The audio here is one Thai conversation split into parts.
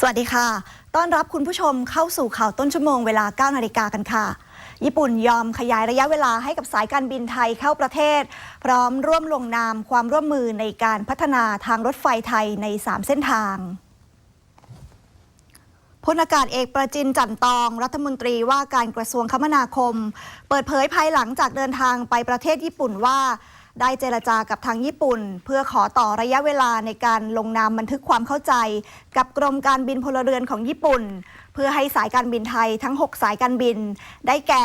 สวัสดีค่ะ ต้อนรับคุณผู้ชมเข้าสู่ข่าวต้นชั่วโมงเวลา 9 นาฬิกากันค่ะ ญี่ปุ่นยอมขยายระยะเวลาให้กับสายการบินไทยเข้าประเทศ พร้อมร่วมลงนามความร่วมมือในการพัฒนาทางรถไฟไทยใน 3 เส้นทางพลอากาศเอกประจินจันตอง รัฐมนตรีว่าการกระทรวงคมนาคม เปิดเผยภายหลังจากเดินทางไปประเทศญี่ปุ่นว่า ได้เจรจากับทางญี่ปุ่น เพื่อขอต่อระยะเวลาในการลงนามบันทึกความเข้าใจ กับกรมการบินพลเรือนของญี่ปุ่น เพื่อให้สายการบินไทยทั้ง 6 สายการบิน ได้แก่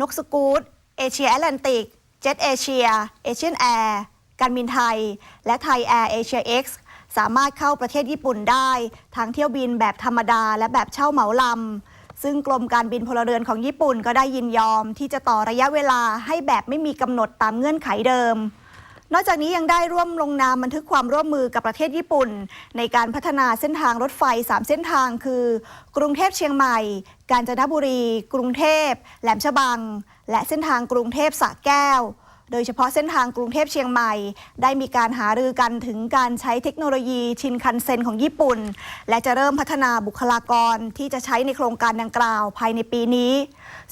นกสกูตเอเชียแอตแลนติกเจ็ตเอเชียเอเชียนแอร์การบินไทย และไทยแอร์เอเชียเอ็กซ์สามารถเข้าประเทศญี่ปุ่นได้ทั้งเที่ยวบินแบบธรรมดาและแบบเช่าเหมาลำ ซึ่งกรมการบินพลเรือนของญี่ปุ่นก็ได้ยินยอมที่จะต่อระยะเวลาให้แบบไม่มีกำหนดตามเงื่อนไขเดิม นอกจากนี้ยังได้ร่วมลงนามบันทึกความร่วมมือกับประเทศญี่ปุ่น ในการพัฒนาเส้นทางรถไฟ 3 เส้นทางคือ กรุงเทพเชียงใหม่ กาญจนบุรี กรุงเทพ แหลมฉบัง และเส้นทางกรุงเทพสระแก้ว โดยเฉพาะเส้นทางกรุงเทพเชียงใหม่ ได้มีการหารือกันถึงการใช้เทคโนโลยีชินคันเซ็นของญี่ปุ่น และจะเริ่มพัฒนาบุคลากรที่จะใช้ในโครงการดังกล่าวภายในปีนี้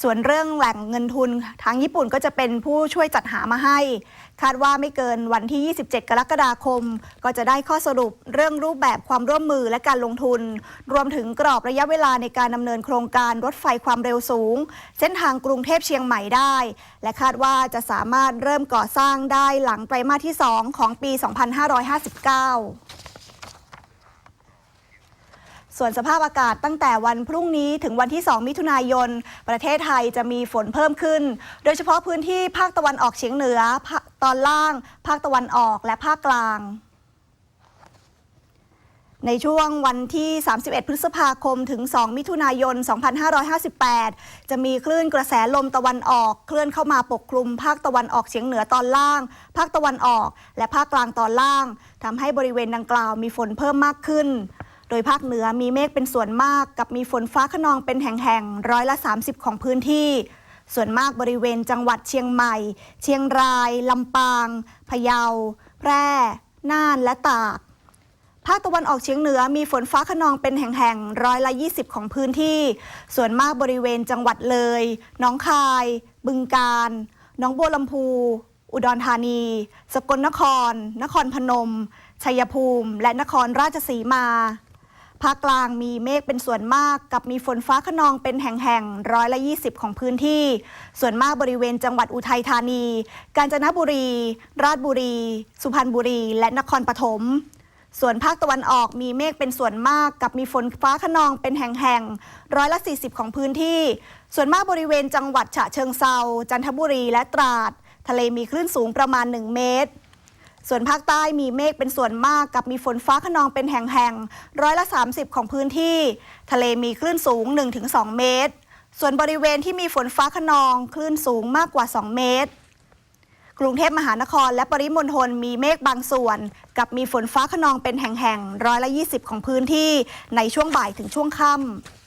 ส่วนเรื่องแหล่งเงินทุนทางญี่ปุ่นก็จะเป็นผู้ช่วยจัดหามาให้ คาดว่าไม่เกินวันที่ 27 กรกฎาคม ก็จะได้ข้อสรุปเรื่องรูปแบบความร่วมมือและการลงทุน รวมถึงกรอบระยะเวลาในการดำเนินโครงการรถไฟความเร็วสูง เส้นทางกรุงเทพเชียงใหม่ได้ และคาดว่าจะสามารถเริ่มก่อสร้างได้หลังไตรมาสที่ 2 ของปี 2559 ส่วนสภาพอากาศตั้งแต่วันพรุ่งนี้ถึงวันที่ 2 มิถุนายน ประเทศไทยจะมีฝนเพิ่มขึ้น โดยเฉพาะพื้นที่ภาคตะวันออกเฉียงเหนือตอนล่าง ภาคตะวันออกและภาคกลางในช่วงวันที่ 31 พฤษภาคม ถึง 2 มิถุนายน 2558 จะมีคลื่นกระแสลมตะวันออกเคลื่อนเข้ามาปกคลุม ภาคตะวันออกเฉียงเหนือตอนล่าง ภาคตะวันออก และภาคกลางตอนล่าง ทำให้บริเวณดังกล่าวมีฝนเพิ่มมากขึ้น โดยภาคเหนือมีเมฆเป็นส่วนมากกับมีฝนฟ้าขนองเป็นแห่งๆร้อยละ 30 ของพื้นที่ ส่วนมากบริเวณจังหวัดเชียงใหม่ เชียงราย ลำปาง พะเยา แพร่ น่าน และตาก ภาคตะวันออกเฉียงเหนือมีฝนฟ้าขนองเป็นแห่งๆร้อยละ 20 ของพื้นที่ ส่วนมากบริเวณจังหวัดเลยหน้องคาย บึงกาฬ น้องบัวลำพู อุดรธานี สกลนคร นครพนม ชัยภูมิ และนครราชสีมา ภาคกลางมีเมฆเป็นส่วนมากกับมีฝนฟ้าขนองเป็นแห่งๆร้อยละ 20 ของพื้นที่ ส่วนมากบริเวณจังหวัดอุทัยธานี กาญจนบุรี ราชบุรี สุพรรณบุรี และนครปฐมส่วนภาคตะวันออกมีเมฆเป็นส่วนมากกับมีฝนฟ้าขนองเป็นแห่งๆร้อยละ 40 ของพื้นที่ ส่วนมากบริเวณจังหวัดฉะเชิงเซาจันทบุรีและตราด ทะเลมีคลื่นสูงประมาณ 1 เมตร ส่วนภาคใต้มีเมฆเป็นส่วนมากกับมีฝนฟ้าขนองเป็นแห่งๆ ร้อยละ 30 ของพื้นที่ ทะเลมีคลื่นสูง 1-2 เมตร ส่วนบริเวณที่มีฝนฟ้าขนองคลื่นสูงมากกว่า 2 เมตร กรุงเทพมหานครและปริมณฑลมีเมฆบางส่วน กับมีฝนฟ้าขนองเป็นแห่งๆ ร้อยละ 20 ของพื้นที่ในช่วงบ่ายถึงช่วงค่ำ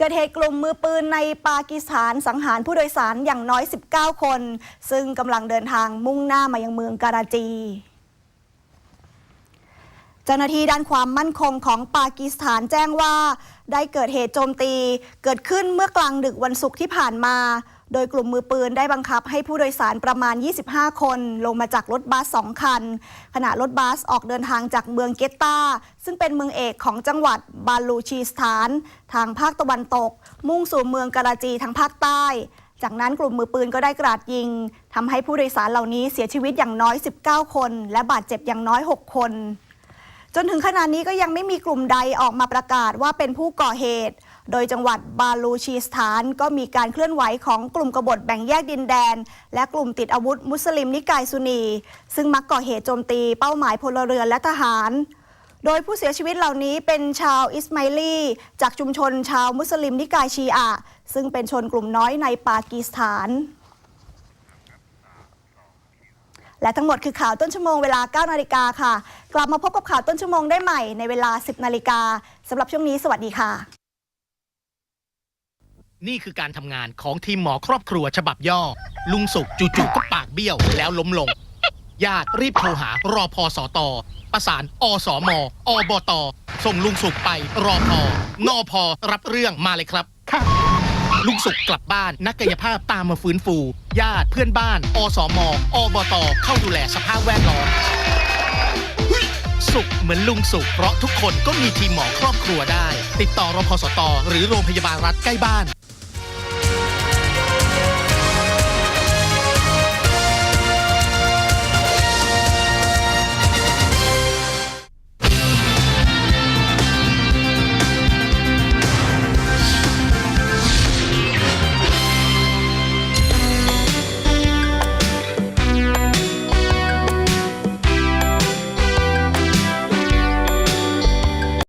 เกิดเหตุกลุ่มมือปืนในปากีสถานสังหารผู้โดยสารอย่างน้อย 19 คน ซึ่งกำลังเดินทางมุ่งหน้ามายังเมืองการาจีเจ้าหน้าที่ด้านความมั่นคงของปากีสถานแจ้งว่า ได้เกิดเหตุโจมตี เกิดขึ้นเมื่อกลางดึกวันศุกร์ที่ผ่านมา โดยกลุ่มมือปืนได้บังคับให้ผู้โดยสารประมาณ 25 คน ลงมาจากรถบัสสองคัน ขณะรถบัสออกเดินทางจากเมืองเกตตาซึ่งเป็นเมืองเอกของจังหวัดบาลูชีสถาน ทางภาคตะวันตก มุ่งสู่เมืองกาลาจีทางภาคใต้ จากนั้นกลุ่มมือปืนก็ได้กราดยิงทำให้ผู้โดยสารเหล่านี้เสียชีวิตอย่างน้อย 19 คน และบาดเจ็บอย่างน้อย 6 คนจนถึงขณะนี้ก็ยังไม่มีกลุ่มใดออกมาประกาศว่าเป็นผู้ก่อเหตุ โดยจังหวัดบาลูชีสถานก็มีการเคลื่อนไหวของกลุ่มกบฏแบ่งแยกดินแดน และกลุ่มติดอาวุธมุสลิมนิกายซุนี ซึ่งมักก่อเหตุโจมตีเป้าหมายพลเรือนและทหาร โดยผู้เสียชีวิตเหล่านี้เป็นชาวอิสมาอิลีจากชุมชนชาวมุสลิมนิกายชีอะซึ่งเป็นชนกลุ่มน้อยในปากีสถานและทั้งหมดคือข่าวต้นชั่วโมงเวลา 9 นาฬิกาค่ะ กลับมาพบกับข่าวต้นชั่วโมงได้ใหม่ในเวลา 10 นาฬิกาสำหรับช่วงนี้สวัสดีค่ะ นี่คือการทำงานของทีมหมอครอบครัวฉบับย่อ ลุงสุกจู่ๆก็ปากเบี้ยวแล้วล้มลง ญาติรีบโทรหารอพอสอตอประสานอสมอบต ส่งลุงสุกไปรอพอนอพอรับเรื่องมาเลยครับ ลุงสุกกลับบ้านนักกายภาพตามมาฟื้นฟู ญาติเพื่อนบ้าน อสมอบต เข้าดูแลสภาพแวดล้อมสุขเหมือนลุงสุขเพราะทุกคนก็มีทีมหมอครอบครัวได้ ติดต่อรพสต หรือโรงพยาบาลรัฐใกล้บ้าน